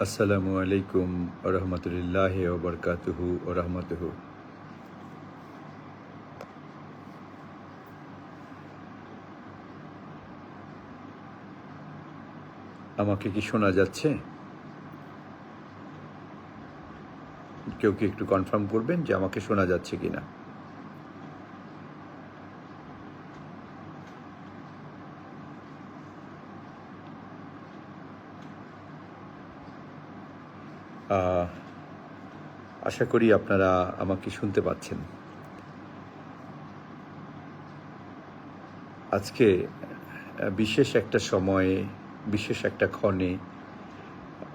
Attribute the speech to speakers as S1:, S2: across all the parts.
S1: আসসালামু আলাইকুম রহমতুল্লাহ ওবরকাতুহু ও রহমতুহু। আমাকে কি শোনা যাচ্ছে? কেউ কি একটু কনফার্ম করবেন যে আমাকে শোনা যাচ্ছে কিনা? আশা করি আপনারা আমাকে শুনতে পাচ্ছেন। আজকে বিশেষ একটা সময়ে, বিশেষ একটা ক্ষণে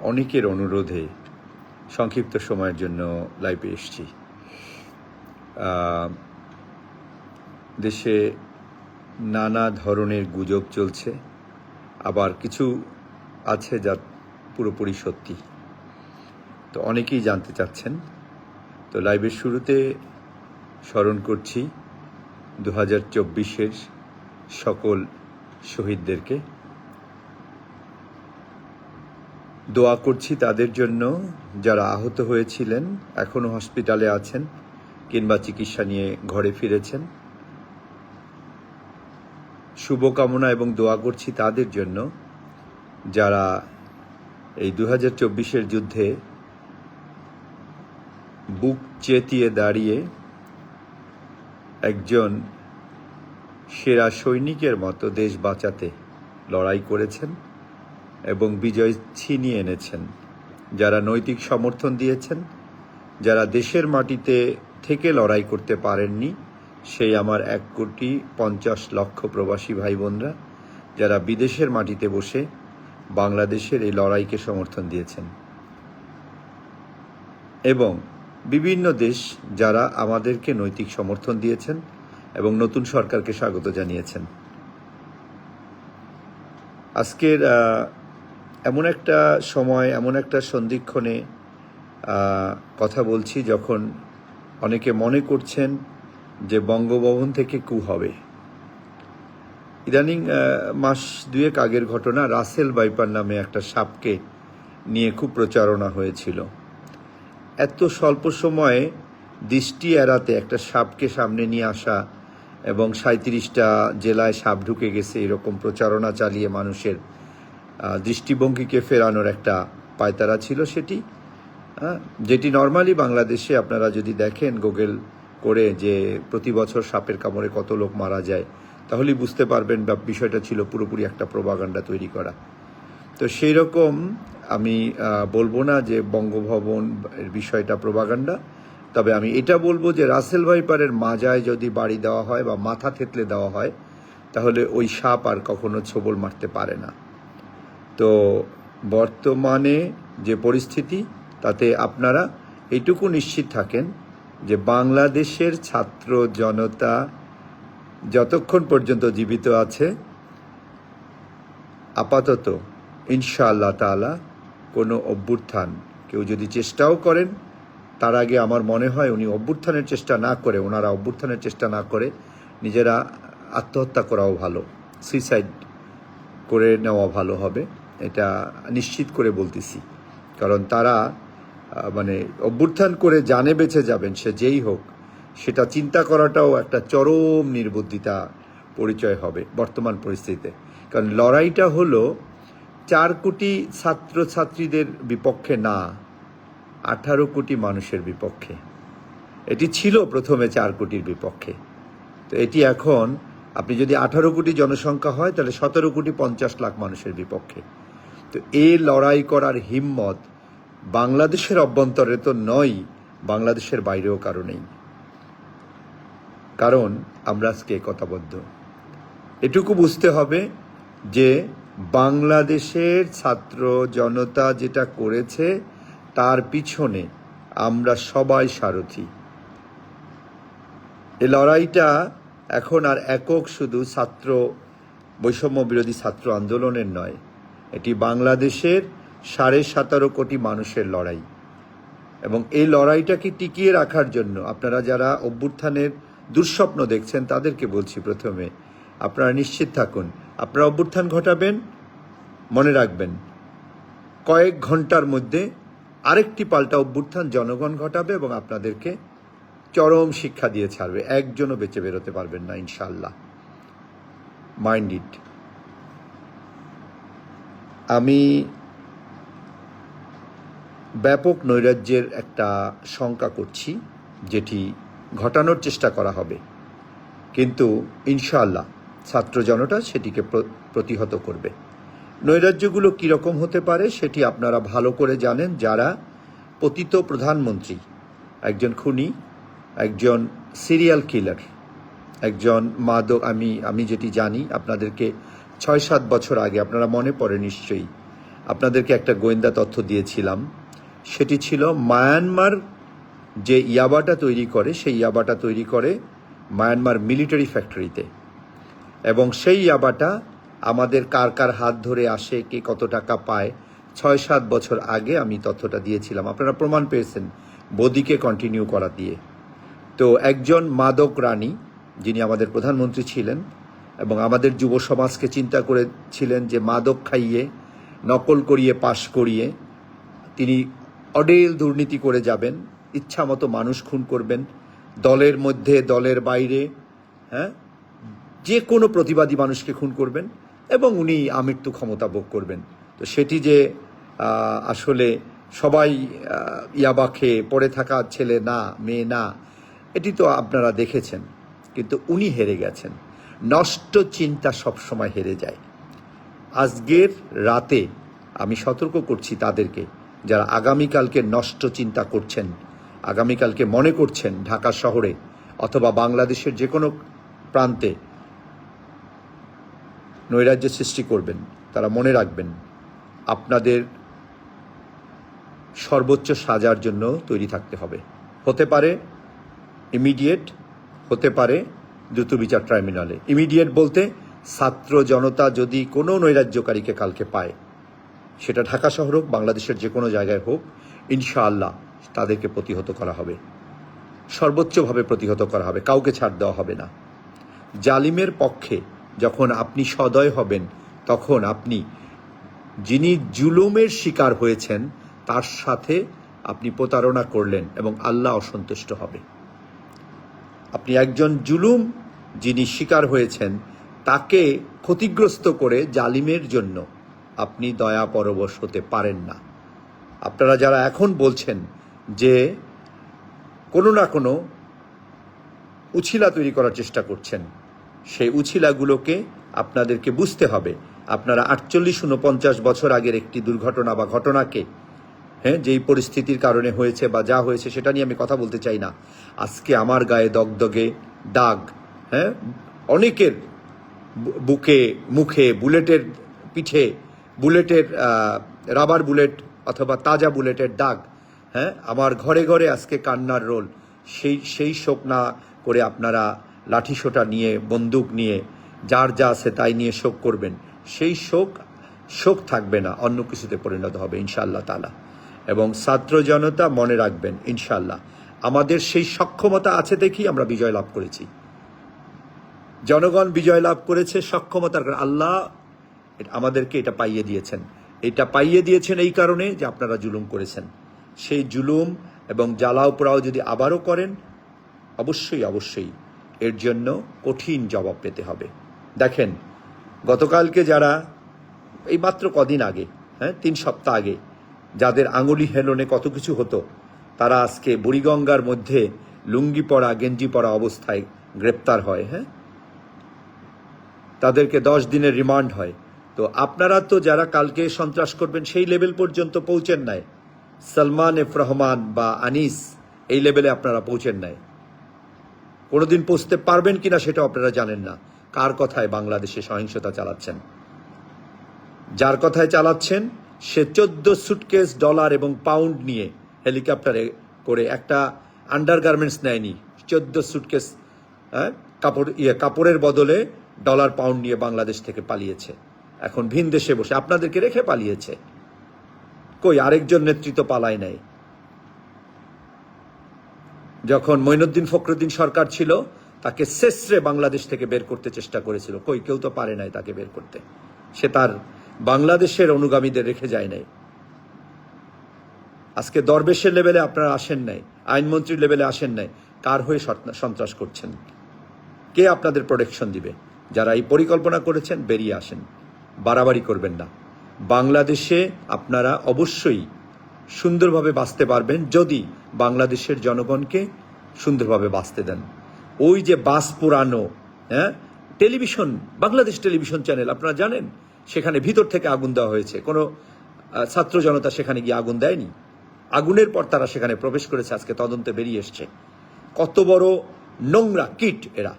S1: অনেকের অনুরোধে সংক্ষিপ্ত সময়ের জন্য লাইভে এসছি। দেশে নানা ধরনের গুজব চলছে, আবার কিছু আছে যা পুরোপুরি সত্যি। তো অনেকেই জানতে চাচ্ছেন। তো লাইভের শুরুতে স্মরণ করছি দু হাজার চব্বিশের সকল শহীদদেরকে। দোয়া করছি তাদের জন্য, যারা আহত হয়েছিলেন এখনও হসপিটালে আছেন, কিংবা চিকিৎসা নিয়ে ঘরে ফিরেছেন। শুভকামনা এবং দোয়া করছি তাদের জন্য, যারা এই দু হাজার চব্বিশের যুদ্ধে বুক চেতিয়ে দাঁড়িয়ে একজন সেরা সৈনিকের মতো দেশ বাঁচাতে লড়াই করেছেন এবং বিজয় ছিনিয়ে এনেছেন। যারা নৈতিক সমর্থন দিয়েছেন, যারা দেশের মাটিতে থেকে লড়াই করতে পারেননি, সেই আমার এক কোটি পঞ্চাশ লক্ষ প্রবাসী ভাই বোনরা যারা বিদেশের মাটিতে বসে বাংলাদেশের এই লড়াইকে সমর্থন দিয়েছেন। এবং বিভিন্ন দেশ যারা আমাদেরকে নৈতিক সমর্থন দিয়েছেন এবং নতুন সরকারকে স্বাগত জানিয়েছেন। আজকের এমন একটা সময়, এমন একটা সন্ধিক্ষণে কথা বলছি যখন অনেকে মনে করছেন যে বঙ্গভবন থেকে কু হবে। ইদানিং মাস দুয়েক আগের ঘটনা, রাসেল বাইপার নামে একটা সাপকে নিয়ে খুব প্রচারণা হয়েছিল। এত স্বল্প সময়ে দৃষ্টি এড়াতে একটা সাপকে সামনে নিয়ে আসা এবং সাঁত্রিশটা জেলায় সাপ ঢুকে গেছে, এরকম প্রচারণা চালিয়ে মানুষের দৃষ্টিভঙ্গিকে ফেরানোর একটা পায়তারা ছিল সেটি। যেটি নর্মালি বাংলাদেশে আপনারা যদি দেখেন, গুগল করে যে প্রতি বছর সাপের কামড়ে কত লোক মারা যায়, তাহলেই বুঝতে পারবেন বা বিষয়টা ছিল পুরোপুরি একটা প্রবাগান্ডা তৈরি করা। তো সেই রকম আমি বলব না যে বঙ্গভবন এর বিষয়টা প্রবাগান্ডা তবে আমি এটা বলব যে রাসেল ভাইপারের মাজায় যদি বাড়ি দেওয়া হয় বা মাথা থেতলে দেওয়া হয়, তাহলে ওই সাপ আর কখনো ছোবল মারতে পারে না। তো বর্তমানে যে পরিস্থিতি, তাতে আপনারা এইটুকু নিশ্চিত থাকেন যে বাংলাদেশের ছাত্র জনতা যতক্ষণ পর্যন্ত জীবিত আছে, আপাতত ইনশাআল্লাহ তাআলা কোনো অভ্যুত্থান। কেউ যদি চেষ্টাও করেন, তার আগে আমার মনে হয় উনি অভ্যুত্থানের চেষ্টা না করে, ওনারা অভ্যুত্থানের চেষ্টা না করে নিজেরা আত্মহত্যা করাও ভালো সুইসাইড করে নেওয়া ভালো হবে, এটা নিশ্চিত করে বলতেছি। কারণ তারা মানে অভ্যুত্থান করে জানে বেঁচে যাবেন, সে যেই হোক, সেটা চিন্তা করাটাও একটা চরম নির্বুদ্ধিতা পরিচয় হবে বর্তমান পরিস্থিতিতে। কারণ লড়াইটা হলো চার কোটি ছাত্রছাত্রীদের বিপক্ষে না, আঠারো কোটি মানুষের বিপক্ষে। এটি ছিল প্রথমে চার কোটির বিপক্ষে। তো এটি এখন, আপনি যদি আঠারো কোটি জনসংখ্যা হয়, তাহলে সতেরো কোটি পঞ্চাশ লাখ মানুষের বিপক্ষে। তো এ লড়াই করার হিম্মত বাংলাদেশের অভ্যন্তরে তো নয়, বাংলাদেশের বাইরেও কারও নেই। কারণ আমরা আজকে কথাবদ্ধ এটুকু বুঝতে হবে যে বাংলাদেশের ছাত্র জনতা যেটা করেছে, তার পিছনে আমরা সবাই সারথি। এ লড়াইটা এখন আর একক শুধু ছাত্র, বৈষম্য বিরোধী ছাত্র আন্দোলনের নয়, এটি বাংলাদেশের সাড়ে সতেরো কোটি মানুষের লড়াই। এবং এই লড়াইটাকে টিকিয়ে রাখার জন্য আপনারা যারা অভ্যুত্থানের দুঃস্বপ্ন দেখছেন, তাদেরকে বলছি প্রথমে, আপনারা নিশ্চিত থাকুন আপনারা অভ্যুত্থান ঘটাবেন, মনে রাখবেন, কয়েক ঘণ্টার মধ্যে আরেকটি পাল্টা অভ্যুত্থান জনগণ ঘটাবে এবং আপনাদেরকে চরম শিক্ষা দিয়ে ছাড়বে। একজনও বেঁচে বেরোতে পারবেন না ইনশাল্লাহ মাইন্ড ইট আমি ব্যাপক নৈরাজ্যের একটা শঙ্কা করছি, যেটি ঘটানোর চেষ্টা করা হবে। কিন্তু, ইনশাআল্লাহ ছাত্র জনতা সেটিকে প্র- প্রতিহত করবে। নৈরাজ্যগুলো কীরকম হতে পারে সেটি আপনারা ভালো করে জানেন যারা পতিত প্রধানমন্ত্রী। একজন খুনি, একজন সিরিয়াল কিলার একজন মাদক, আমি আমি যেটি জানি, আপনাদেরকে ছয় সাত বছর আগে, আপনারা মনে পড়ে নিশ্চয়ই, আপনাদেরকে একটা গোয়েন্দা তথ্য দিয়েছিলাম। সেটি ছিল মায়ানমার যে ইয়াবাটা তৈরি করে, সেই ইয়াবাটা তৈরি করে মায়ানমার মিলিটারি ফ্যাক্টরিতে এবং সেই ইয়াবাটা আমাদের কার কার হাত ধরে আসে, কে কত টাকা পায়, ছয় সাত বছর আগে আমি তথ্যটা দিয়েছিলাম। আপনারা প্রমাণ পেয়েছেন বদিকে কন্টিনিউ করা দিয়ে। তো একজন মাদক রানী, যিনি আমাদের প্রধানমন্ত্রী ছিলেন এবং আমাদের যুব সমাজকে চিন্তা করেছিলেন যে মাদক খাইয়ে, নকল করিয়ে, পাশ করিয়ে তিনি অডেল দুর্নীতি করে যাবেন ইচ্ছা মতো মানুষ খুন করবেন, দলের মধ্যে, দলের বাইরে হ্যাঁ? যে কোনো প্রতিবাদী মানুষকে খুন করবেন এবং উনি আমৃত্যু ক্ষমতা ভোগ করবেন। তো সেটি যে আসলে সবাই ইয়াবা খেয়ে পড়ে থাকা ছেলে না, মেয়ে না, এটি তো আপনারা দেখেছেন। কিন্তু উনি হেরে গেছেন। নষ্ট চিন্তা সবসময় হেরে যায়। আজকের রাতে আমি সতর্ক করছি তাদেরকে, যারা আগামীকালকে নষ্ট চিন্তা করছেন, আগামীকালকে মনে করছেন ঢাকা শহরে অথবা বাংলাদেশের যে কোনো প্রান্তে নৈরাজ্য সৃষ্টি করবেন, তারা মনে রাখবেন, আপনাদের সর্বোচ্চ সাজার জন্য তৈরি থাকতে হবে। হতে পারে ইমিডিয়েট হতে পারে দ্রুত বিচার ট্রাইব্যুনালে ইমিডিয়েট বলতে ছাত্র জনতা যদি কোনো নৈরাজ্যকারীকে কালকে পায়, সেটা ঢাকা শহর হোক, বাংলাদেশের যে কোনো জায়গায় হোক, ইনশাআল্লাহ তাদেরকে প্রতিহত করা হবে। সর্বোচ্চভাবে প্রতিহত করা হবে, কাউকে ছাড় দেওয়া হবে না। জালিমের পক্ষে যখন আপনি সদয় হবেন, তখন আপনি যিনি জুলুমের শিকার হয়েছেন, তার সাথে আপনি প্রতারণা করলেন এবং আল্লাহ অসন্তুষ্ট হবে। আপনি একজন জুলুম যিনি শিকার হয়েছেন, তাকে ক্ষতিগ্রস্ত করে জালিমের জন্য আপনি দয়া পরবশ হতে পারেন না। আপনারা যারা এখন বলছেন যে কোনো না কোনো উছিলা তৈরি করার চেষ্টা করছেন সেই উছিলাগুলোকে আপনাদেরকে বুঝতে হবে। আপনারা আটচল্লিশ উনপঞ্চাশ বছর আগের একটি দুর্ঘটনা বা ঘটনাকে হ্যাঁ যেই পরিস্থিতির কারণে হয়েছে বা যা হয়েছে সেটা নিয়ে আমি কথা বলতে চাই না। আজকে আমার গায়ে দগদগে দাগ হ্যাঁ অনেকের বুকে, মুখে বুলেটের পিঠে বুলেটের রাবার বুলেট অথবা তাজা বুলেটের দাগ হ্যাঁ আমার ঘরে ঘরে আজকে কান্নার রোল। সেই সেই শোক না করে আপনারা লাঠিসোঁটা নিয়ে, বন্দুক নিয়ে, যার যা আছে তাই নিয়ে শোক করবেন। সেই শোক শোক থাকবে না, অন্য কিছুতে পরিণত হবে, ইনশাআল্লাহ তালা এবং ছাত্র জনতা মনে রাখবেন, ইনশাআল্লাহ। আমাদের সেই সক্ষমতা আছে দেখেই আমরা বিজয় লাভ করেছি। জনগণ বিজয় লাভ করেছে, সক্ষমতার কারণে। আল্লাহ আমাদেরকে এটা পাইয়ে দিয়েছেন। এটা পাইয়ে দিয়েছেন এই কারণে যে আপনারা জুলুম করেছেন। সেই জুলুম এবং জ্বালাও পোড়াও যদি আবারও করেন, অবশ্যই অবশ্যই এর জন্য কঠিন জবাব পেতে হবে। দেখেন, গতকালকে যারা, এই মাত্র কদিন আগে হ্যাঁ তিন সপ্তাহ আগে, যাদের আঙুলি হেলনে কত কিছু হতো, তারা আজকে বুড়িগঙ্গার মধ্যে লুঙ্গি পরা গেঞ্জি পরা অবস্থায় গ্রেপ্তার হয় হ্যাঁ? তাদেরকে দশ দিনের রিমান্ড হয়। তো আপনারা তো যারা কালকে সন্ত্রাস করবেন, সেই লেভেল পর্যন্ত পৌঁছেন নাই। সালমান এফ রহমান বা আনিস, এই লেভেলে আপনারা পৌঁছেন নাই। কোনোদিন পৌঁছতে পারবেন কিনা সেটা আপনারা জানেন না। কার কথায় বাংলাদেশে সহিংসতা চালাচ্ছেন? যার কথায় চালাচ্ছেন সে চোদ্দ সুটকেস ডলার এবং পাউন্ড নিয়ে হেলিকপ্টারে করে একটা আন্ডার গার্মেন্টস নেয়নি। চোদ্দ সুটকেস হ্যাঁ, কাপড় ইয়ে কাপড়ের বদলে ডলার পাউন্ড নিয়ে বাংলাদেশ থেকে পালিয়েছে। এখন ভিন দেশে বসে। আপনাদেরকে রেখে পালিয়েছে। কই আরেকজন নেতৃত্ব পালায় নাই। যখন মঈনুদ্দিন ফখরুদ্দিন সরকার ছিল, তাকে শেষরে বাংলাদেশ থেকে বের করতে চেষ্টা করেছিল। কই, কেউ তো পারে নাই তাকে বের করতে। সে তার বাংলাদেশের অনুগামীদের রেখে যায় নাই। আজকে দরবেশের লেভেলে আপনারা আসেন নাই, আইনমন্ত্রীর লেভেলে আসেন নাই। কার হয়ে সন্ত্রাস করছেন? কে আপনাদের প্রোটেকশন দিবে? যারা এই পরিকল্পনা করেছেন, বেরিয়ে আসেন। বাড়াবাড়ি করবেন না। বাংলাদেশে আপনারা অবশ্যই সুন্দরভাবে বাঁচতে পারবেন যদি বাংলাদেশের জনগণকে সুন্দরভাবে বাঁচতে দেন। ওই যে বাস পুরানো হ্যাঁ? টেলিভিশন, বাংলাদেশ টেলিভিশন চ্যানেল, আপনারা জানেন? সেখানে ভিতর থেকে আগুন দেওয়া হয়েছে। কোনো ছাত্র জনতা সেখানে গিয়ে আগুন দেয়নি। আগুনের পর তারা সেখানে প্রবেশ করেছে, আজকে তদন্তে বেরিয়ে এসছে। কত বড় নোংরা কিট এরা।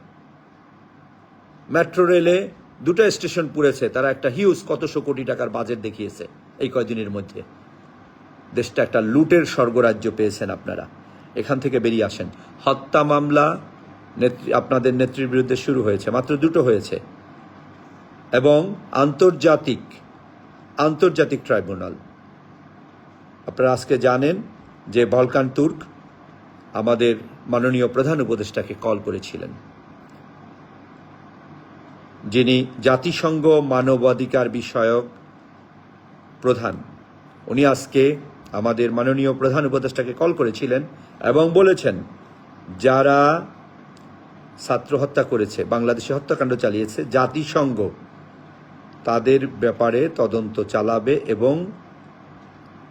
S1: মেট্রো রেলে দুটো স্টেশন পুড়েছে, তারা একটা হিউজ কতশো কোটি টাকার বাজেট দেখিয়েছে এই কয়দিনের মধ্যে। দেশটা একটা লুটের স্বর্গরাজ্য পেয়েছেন আপনারা। এখান থেকে বেরিয়ে আসেন। হত্যা মামলা নেত্রী আপনাদের নেত্রীর বিরুদ্ধে শুরু হয়েছে, মাত্র দুটো হয়েছে। এবং আন্তর্জাতিক আন্তর্জাতিক ট্রাইব্যুনাল। আপনারা আজকে জানেন যে ভলকান তুর্ক আমাদের মাননীয় প্রধান উপদেষ্টাকে কল করেছিলেন। যিনি জাতিসংঘ মানবাধিকার বিষয়ক প্রধান। উনি আজকে আমাদের মাননীয় প্রধান উপদেষ্টাকে কল করেছিলেন এবং বলেছেন, যারা ছাত্র হত্যা করেছে, বাংলাদেশে হত্যাকাণ্ড চালিয়েছে, জাতিসংঘ তাদের ব্যাপারে তদন্ত চালাবে এবং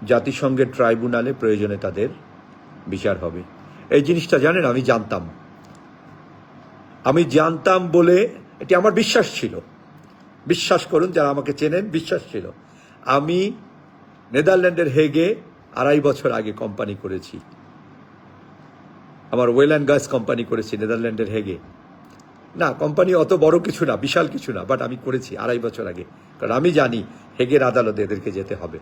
S1: জাতিসংঘের ট্রাইব্যুনালে প্রয়োজনে তাদের বিচার হবে। এই জিনিসটা জানেন, আমি জানতাম। আমি জানতাম বলে এটি আমার বিশ্বাস ছিল। বিশ্বাস করুন, যারা আমাকে চেনেন, বিশ্বাস ছিল। আমি নেদারল্যান্ডের হেগে আড়াই বছর আগে কোম্পানি করেছি। আমার ওয়েল অ্যান্ড গ্যাস কোম্পানি করেছি, নেদারল্যান্ডের হেগে। না, কোম্পানি অত বড় কিছু না, বিশাল কিছু না বাট আমি করেছি আড়াই বছর আগে। কারণ আমি জানি হেগের আদালতে এদেরকে যেতে হবে।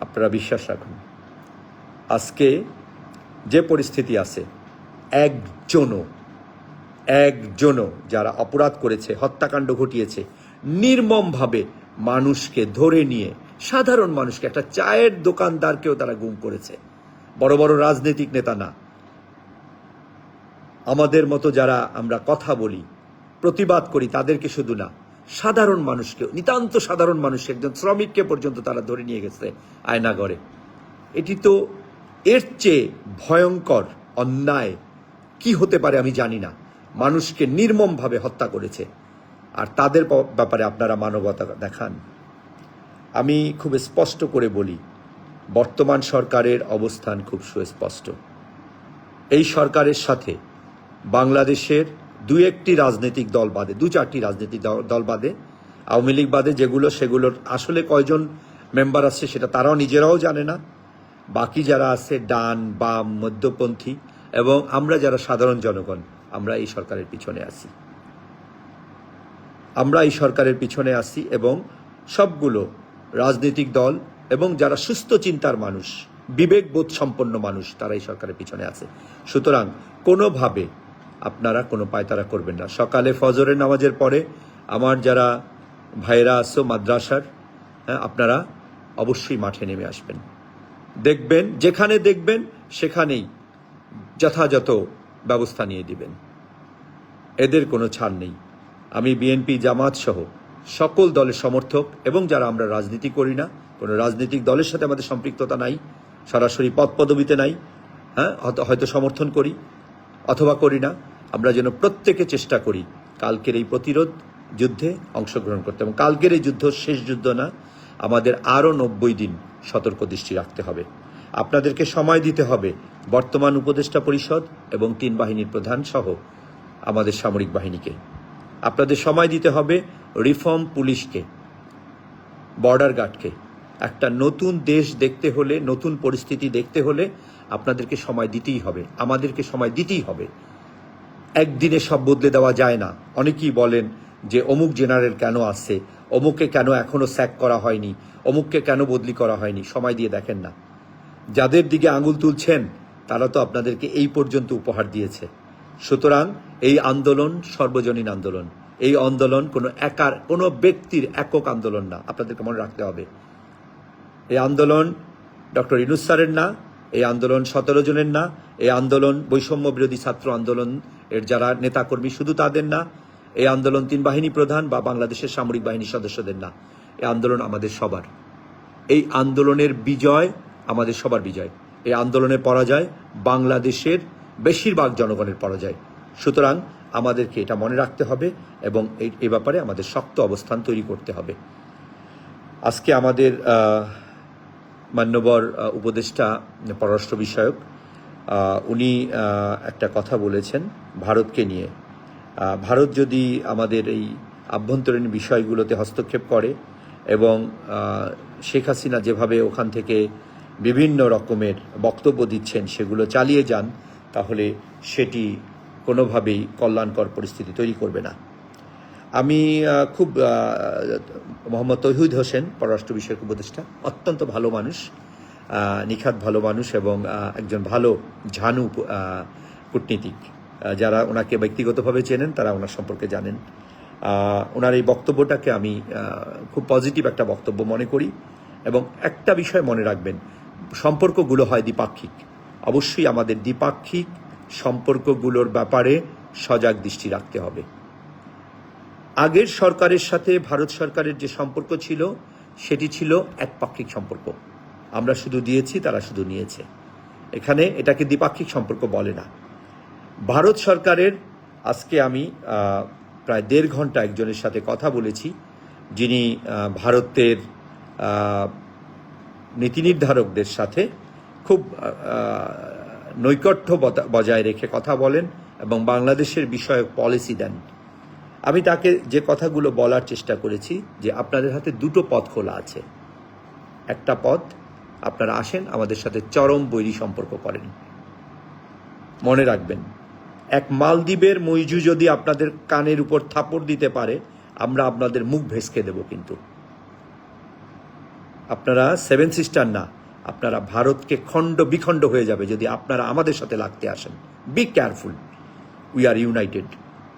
S1: আপনারা বিশ্বাস রাখুন, আজকে যে পরিস্থিতি আছে, একজনও একজনও যারা অপরাধ করেছে, হত্যাকাণ্ড ঘটিয়েছে, নির্মমভাবে মানুষকে ধরে নিয়ে সাধারণ মানুষকে, একটা চায়ের দোকানদারকেও তারা গুম করেছে। বড় বড় রাজনৈতিক নেতা না। আমাদের মতো যারা আমরা কথা বলি, প্রতিবাদ করি, তাদেরকে শুধু না, সাধারণ মানুষকে নিতান্ত সাধারণ মানুষ একজন শ্রমিককে পর্যন্ত তারা ধরে নিয়ে গেছে আয়নাগরে এটি তো এর চেয়ে ভয়ঙ্কর অন্যায়। কি হতে পারে আমি জানি না। মানুষকে নির্মমভাবে হত্যা করেছে। আর তাদের ব্যাপারে আপনারা মানবতা দেখান। আমি খুব স্পষ্ট করে বলি, বর্তমান সরকারের অবস্থান খুব সুস্পষ্ট। এই সরকারের সাথে বাংলাদেশের দু একটি রাজনৈতিক দল বাদে, দু চারটি রাজনৈতিক দল- বাদে, আওয়ামী লীগ বাদে যেগুলো, সেগুলোর আসলে কয়জন মেম্বার আছে সেটা তারাও নিজেরাও জানে না। বাকি যারা আছে ডান, বাম, মধ্যপন্থী এবং আমরা যারা সাধারণ জনগণ, আমরা এই সরকারের পিছনে আছি। আমরা এই সরকারের পিছনে আছি এবং সবগুলো রাজনৈতিক দল এবং যারা সুস্থ চিন্তার মানুষ বিবেকবোধ সম্পন্ন মানুষ তারাই সরকারের পিছনে আছে। সুতরাং কোনোভাবে আপনারা কোনো পায়তারা করবেন না। সকালে ফজরের নামাজের পরে আমার যারা ভাইরা আসো মাদ্রাসার হ্যাঁ, আপনারা অবশ্যই মাঠে নেমে আসবেন। দেখবেন যেখানে দেখবেন সেখানেই যথাযথ ব্যবস্থা নিয়ে দিবেন। এদের কোনো ছাড় নেই। আমি বিএনপি জামাত সহ সকল দলের সমর্থক এবং যারা আমরা রাজনীতি করি না, কোনো রাজনৈতিক দলের সাথে আমাদের সম্পৃক্ততা নাই, সরাসরি পদ পদবিতে নাই হ্যাঁ হয়তো- সমর্থন করি অথবা করি না, আমরা যেন প্রত্যেকে চেষ্টা করি কালকের এই প্রতিরোধ যুদ্ধে অংশগ্রহণ করতে। এবং কালকের এই যুদ্ধ শেষ যুদ্ধ না, আমাদের আরও নব্বই দিন সতর্ক দৃষ্টি রাখতে হবে। আপনাদেরকে সময় দিতে হবে বর্তমান উপদেষ্টা পরিষদ এবং তিন বাহিনীর প্রধান সহ আমাদের সামরিক বাহিনীকে। আপনাদের সময় দিতে হবে রিফর্ম পুলিশকে, বর্ডার গার্ডকে। একটা নতুন দেশ দেখতে হলে, নতুন পরিস্থিতি দেখতে হলে আপনাদেরকে সময় দিতেই হবে, আমাদেরকে সময় দিতেই হবে। একদিনে সব বদলে দেওয়া যায় না। অনেকেই বলেন যে, অমুক জেনারেল কেন আসছে, অমুককে কেন এখনও স্যাক করা হয়নি, অমুককে কেন বদলি করা হয়নি, সময় দিয়ে দেখেন না। যাদের দিকে আঙুল তুলছেন, তারা তো আপনাদেরকে এই পর্যন্ত উপহার দিয়েছে। সুতরাং এই আন্দোলন সর্বজনীন আন্দোলন। এই আন্দোলন কোনো একার, কোনো ব্যক্তির একক আন্দোলন না। আপনাদেরকে মনে রাখতে হবে। এই আন্দোলন ডক্টর ইনুস স্যারের না, এই আন্দোলন সতেরো জনের না, এই আন্দোলন বৈষম্য বিরোধী ছাত্র আন্দোলন এর যারা নেতাকর্মী শুধু তাদের না, এই আন্দোলন তিন বাহিনী প্রধান বা বাংলাদেশের সামরিক বাহিনীর সদস্যদের না। এই আন্দোলন আমাদের সবার। এই আন্দোলনের বিজয় আমাদের সবার বিজয়। এই আন্দোলনের পরাজয় বাংলাদেশের বেশিরভাগ জনগণের পরাজয়। সুতরাং আমাদেরকে এটা মনে রাখতে হবে এবং এ ব্যাপারে আমাদের শক্ত অবস্থান তৈরি করতে হবে। আজকে আমাদের মান্যবর উপদেষ্টা, পররাষ্ট্র বিষয়ক উনি একটা কথা বলেছেন ভারতকে নিয়ে। ভারত যদি আমাদের এই আভ্যন্তরীণ বিষয়গুলোতে হস্তক্ষেপ করে এবং শেখ হাসিনা যেভাবে ওখান থেকে বিভিন্ন রকমের বক্তব্য দিচ্ছেন সেগুলো চালিয়ে যান তাহলে সেটি কোনোভাবেই কল্যাণকর পরিস্থিতি তৈরি করবে না। আমি খুব মোহাম্মদ তহিদ হোসেন, পররাষ্ট্র বিষয়ক উপদেষ্টা, অত্যন্ত ভালো মানুষ নিখাত ভালো মানুষ এবং একজন ভালো ঝানু কূটনীতিক। যারা ওনাকে ব্যক্তিগতভাবে চেনেন, তারা ওনার সম্পর্কে জানেন। ওনার এই বক্তব্যটাকে আমি খুব পজিটিভ একটা বক্তব্য মনে করি এবং একটা বিষয় মনে রাখবেন, সম্পর্কগুলো হয় দ্বিপাক্ষিক। অবশ্যই আমাদের দ্বিপাক্ষিক সম্পর্কগুলোর ব্যাপারে সজাগ দৃষ্টি রাখতে হবে। আগের সরকারের সাথে ভারত সরকারের যে সম্পর্ক ছিল, সেটি ছিল একপাক্ষিক সম্পর্ক। আমরা শুধু দিয়েছি, তারা শুধু নিয়েছে। এখানে এটাকে দ্বিপাক্ষিক সম্পর্ক বলে না। ভারত সরকারের, আজকে আমি প্রায় দেড় ঘণ্টা একজনের সাথে কথা বলেছি, যিনি ভারতের নীতি নির্ধারকদের সাথে খুব নৈকট্য বজায় রেখে কথা বলেন এবং বাংলাদেশের বিষয়ক পলিসি দেন। আমি তাকে যে কথাগুলো বলার চেষ্টা করেছি যে আপনাদের হাতে দুটো পথ খোলা আছে। একটা পথ, আপনারা আসেন, আমাদের সাথে চরম বৈরী সম্পর্ক করেন। মনে রাখবেন, এক মালদ্বীপের মইজু যদি আপনাদের কানের উপর থাপড় দিতে পারে, আমরা আপনাদের মুখ ভেসকে দেব কিন্তু। আপনারা সেভেন সিস্টার না আপনারা ভারতকে খণ্ড বিখণ্ড হয়ে যাবে যদি আপনারা আমাদের সাথে লাগতে আসেন। Be careful we are united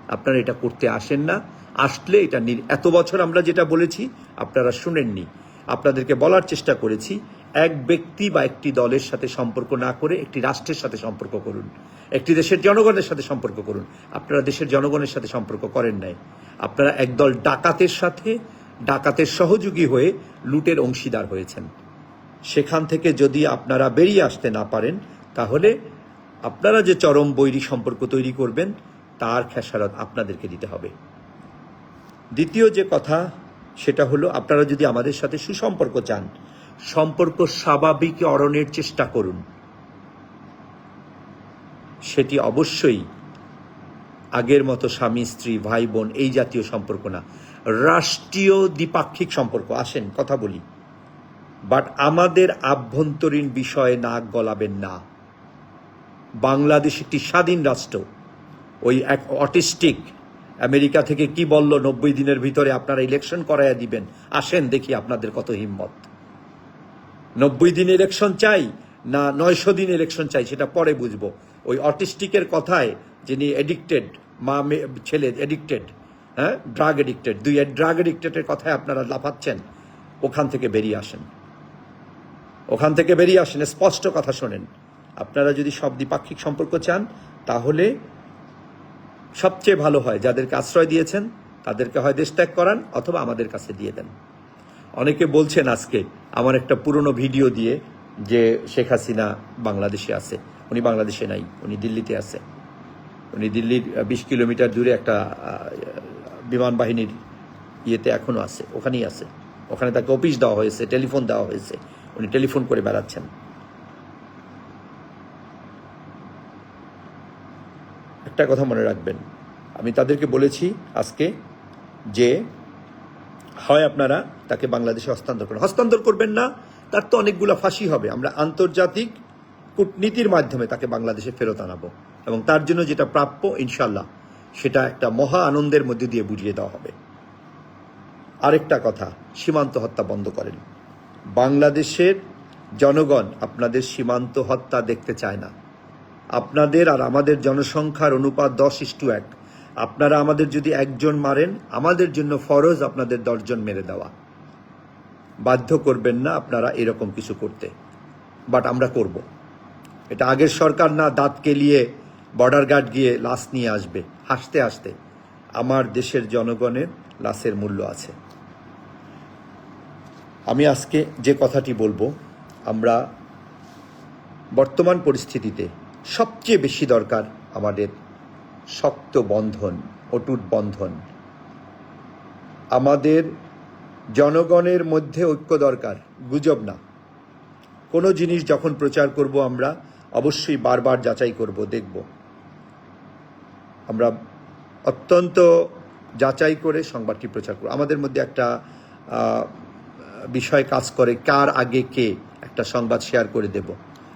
S1: আপনারা এটা করতে আসেন না। আসলে এটা এত বছর আমরা যেটা বলেছি, আপনারা শুনেননি। আপনাদেরকে বলার চেষ্টা করেছি, এক ব্যক্তি বা একটি দলের সাথে সম্পর্ক না করে একটি রাষ্ট্রের সাথে সম্পর্ক করুন। একটি দেশের জনগণের সাথে সম্পর্ক করুন। আপনারা দেশের জনগণের সাথে সম্পর্ক করেন নাই। আপনারা একদল ডাকাতের সাথে, ডাকাতের সহযোগী হয়ে লুটের অংশীদার হয়েছেন। সেখান থেকে যদি আপনারা বেরিয়ে আসতে না পারেন, তাহলে আপনারা যে চরম বৈরী সম্পর্ক তৈরি করবেন, তার খেসারত আপনাদেরকে দিতে হবে। দ্বিতীয় যে কথা, সেটা হলো আপনারা যদি আমাদের সাথে সুসম্পর্ক চান, সম্পর্ক স্বাভাবিক অরণের চেষ্টা করুন। সেটি অবশ্যই আগের মতো স্বামী, স্ত্রী, ভাই, বোন, এই জাতীয় সম্পর্ক না, রাষ্ট্রীয় দ্বিপাক্ষিক সম্পর্ক। আসেন, কথা বলি। বাট আমাদের আভ্যন্তরীণ বিষয়ে নাক গলাবেন না। বাংলাদেশ একটি স্বাধীন রাষ্ট্র। ওই এক অটিস্টিক আমেরিকা থেকে কি বলল, নব্বই দিনের ভিতরে আপনারা ইলেকশন করাইয়া দিবেন। আসেন দেখি আপনাদের কত হিম্মত। নব্বই দিন ইলেকশন চাই না নয়শো দিন ইলেকশন চাই, সেটা পরে বুঝব। ওই অটিস্টিকের কথায় যিনি এডিক্টেড মা ছেলে এডিক্টেড হ্যাঁ? ড্রাগ এডিক্টেড দুই ড্রাগ এডিক্টেডের কথায় আপনারা লাফাচ্ছেন, ওখান থেকে বেরিয়ে আসেন। ওখান থেকে বেরিয়ে আসেন স্পষ্ট কথা শোনেন। আপনারা যদি সব দ্বিপাক্ষিক সম্পর্ক চান, তাহলে সবচেয়ে ভালো হয় যাদেরকে আশ্রয় দিয়েছেন, তাদেরকে হয় দেশ ত্যাগ করান অথবা আমাদের কাছে দিয়ে দেন। অনেকে বলছেন আজকে আমার একটা পুরনো ভিডিও দিয়ে যে শেখ হাসিনা বাংলাদেশে আছে। উনি বাংলাদেশে নাই, উনি দিল্লিতে আছে। উনি দিল্লির বিশ কিলোমিটার দূরে একটা বিমান বাহিনীর ইয়েতে এখনও আছে, ওখানেই আছে। ওখানে তাকে অফিস দেওয়া হয়েছে, টেলিফোন দেওয়া হয়েছে। উনি টেলিফোন করে বেড়াচ্ছেন। একটা কথা মনে রাখবেন, আমি তাদেরকে বলেছি আজকে যে হয় আপনারা তাকে বাংলাদেশে হস্তান্তর করেন। হস্তান্তর করবেন না, তার তো অনেকগুলো ফাঁসি হবে। আমরা আন্তর্জাতিক কূটনীতির মাধ্যমে তাকে বাংলাদেশে ফেরত আনাবো এবং তার জন্য যেটা প্রাপ্য ইনশাল্লাহ সেটা একটা মহা আনন্দের মধ্যে দিয়ে বুঝিয়ে দেওয়া হবে। আরেকটা কথা, সীমান্ত হত্যা বন্ধ করেন। বাংলাদেশের জনগণ আপনাদের সীমান্ত হত্যা দেখতে চায় না। আপনাদের আর আমাদের জনসংখ্যার অনুপাত দশ ইস্টু এক। আপনারা আমাদের যদি একজন মারেন, আমাদের জন্য ফরজ আপনাদের দশজন মেরে দেওয়া। বাধ্য করবেন না আপনারা এরকম কিছু করতে। বাট আমরা করব। এটা আগের সরকার না, দাঁত কেলিয়ে বর্ডার গার্ড গিয়ে লাশ নিয়ে আসবে। হাসতে হাসতে। আমার দেশের জনগণের লাশের মূল্য আছে। আমি আজকে যে কথাটি বলব, আমরা বর্তমান পরিস্থিতিতে সবচেয়ে বেশি দরকার আমাদের শক্ত বন্ধন, অটুট বন্ধন। আমাদের জনগণের মধ্যে ঐক্য দরকার, গুজব না। কোনো জিনিস যখন প্রচার করব আমরা, অবশ্যই বারবার যাচাই করব, দেখব। আমরা অত্যন্ত যাচাই করে সংবাদটি প্রচার করব। আমাদের মধ্যে একটা বিষয় কাজ করে কার আগে কে একটা সংবাদ শেয়ার করে দেব।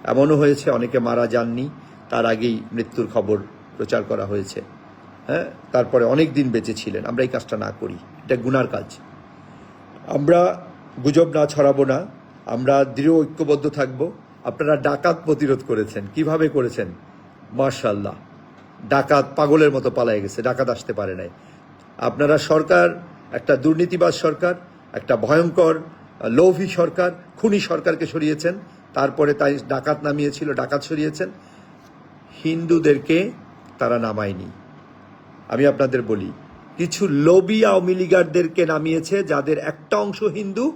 S1: এমনও হয়েছে, অনেকে মারা যাননি, তার আগেই মৃত্যুর খবর প্রচার করা হয়েছে। হ্যাঁ তারপরে অনেক দিন বেঁচে ছিলেন, আমরা এই কাজটা না করি, এটা গুনার কাজ। আমরা গুজব না ছড়াবো না, আমরা দৃঢ় ঐক্যবদ্ধ থাকব। আপনারা ডাকাত প্রতিরোধ করেছেন, কীভাবে করেছেন? মার্শাল্লাহ ডাকাত পাগলের মতো পালায় গেছে, ডাকাত আসতে পারে নাই। আপনারা সরকার, একটা দুর্নীতিবাজ সরকার, একটা ভয়ঙ্কর লোভী সরকার, খুনি সরকারকে সরিয়েছেন। তারপরে তাই ডাকাত নামিয়েছিল, ডাকাত সরিয়েছেন। হিন্দুদেরকে তারা নামায়নি। আমি আপনাদের বলি, কিছু লোবি আওয়ামী লীগারদেরকে নামিয়েছে যাদের একটা অংশ হিন্দু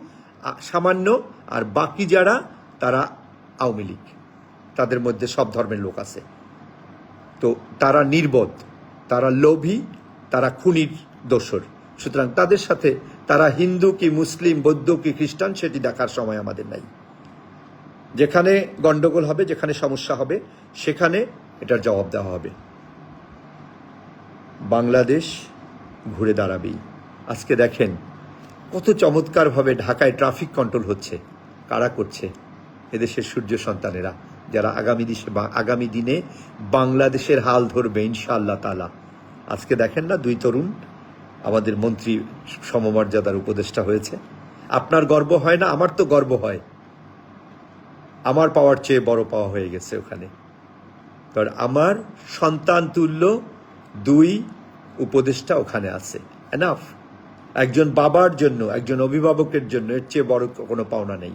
S1: সামান্য, আর বাকি যারা, তারা আওয়ামী লীগ। তাদের মধ্যে সব ধর্মের লোক আছে। তো তারা নির্বোধ, তারা লোভী, তারা খুনির দোসর সুতরাং তাদের সাথে তারা হিন্দু কি মুসলিম, বৌদ্ধ কি খ্রিস্টান, সেটি দেখার সময় আমাদের নাই। যেখানে গন্ডগোল হবে, যেখানে সমস্যা হবে, সেখানে এটার জবাব দেওয়া হবে। বাংলাদেশ ঘুরে দাঁড়াবেই। আজকে দেখেন, কত চমৎকারভাবে ঢাকায় ট্রাফিক কন্ট্রোল হচ্ছে, কারা করছে? এদেশের সূর্য সন্তানেরা, যারা আগামী দিশে আগামী দিনে বাংলাদেশের হাল ধরবে, ইনশাআল্লাহ তালা আজকে দেখেন না, দুই তরুণ আমাদের মন্ত্রী সমমর্যাদার উপদেষ্টা হয়েছে। আপনার গর্ব হয় না? আমার তো গর্ব হয়। আমার পাওয়ার চেয়ে বড় পাওয়া হয়ে গেছে ওখানে। কারণ আমার সন্তান তুল্য দুই উপদেষ্টা ওখানে আছে। এনাফ একজন বাবার জন্য, একজন অভিভাবকের জন্য এর চেয়ে বড় কোনো পাওনা নেই।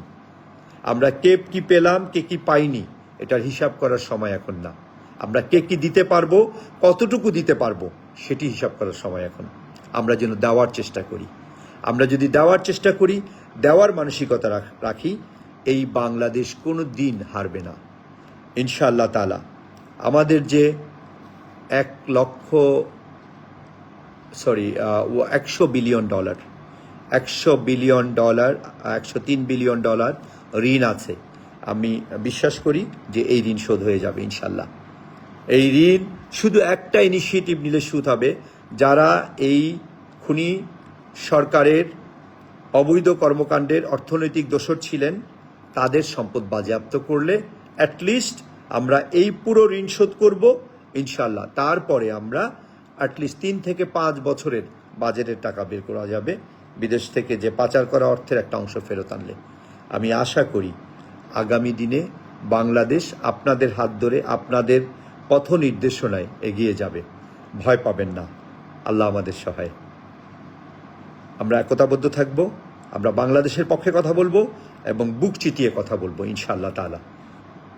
S1: আমরা কে কি পেলাম, কে কি পাইনি, এটার হিসাব করার সময় এখন না। আমরা কে কি দিতে পারব, কতটুকু দিতে পারব, সেটি হিসাব করার সময় এখন। আমরা যেন দেওয়ার চেষ্টা করি। আমরা যদি দেওয়ার চেষ্টা করি, দেওয়ার মানসিকতা রাখি এই বাংলাদেশ কোনো দিন হারবে না। ইনশাআল্লাহ তালা আমাদের যে এক লক্ষ, সরি একশো বিলিয়ন ডলার, একশো বিলিয়ন ডলার, একশো তিন বিলিয়ন ডলার ঋণ আছে। আমি বিশ্বাস করি যে এই ঋণ শোধ হয়ে যাবে ইনশাল্লাহ এই ঋণ শুধু একটা ইনিশিয়েটিভ নিলে সুদ হবে, যারা এই খুনি সরকারের অবৈধ কর্মকাণ্ডের অর্থনৈতিক দোষর ছিলেন। তাদের সম্পদ বাজেয়াপ্ত করলে অ্যাটলিস্ট আমরা এই পুরো ঋণ শোধ করব ইনশাল্লাহ তারপরে আমরা অ্যাটলিস্ট তিন থেকে পাঁচ বছরের বাজেটের টাকা বের করা যাবে। বিদেশ থেকে যে পাচার করা অর্থের একটা অংশ ফেরত আনলে। আমি আশা করি আগামী দিনে বাংলাদেশ আপনাদের হাত ধরে আপনাদের পথ নির্দেশনায় এগিয়ে যাবে। ভয় পাবেন না। আল্লাহ আমাদের সহায়। আমরা একতাবদ্ধ থাকব, আমরা বাংলাদেশের পক্ষে কথা বলব এবং বুক চিটিয়ে কথা বলব, ইনশাআল্লাহ তালা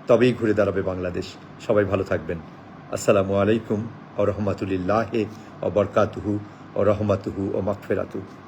S1: তবেই ঘুরে দাঁড়াবে বাংলাদেশ। সবাই ভালো থাকবেন। আসসালামু আলাইকুম ও রহমাতুলিল্লাহ ও বরকাতুহু ও রহমাতুহু ও মাগফেরাতুহু।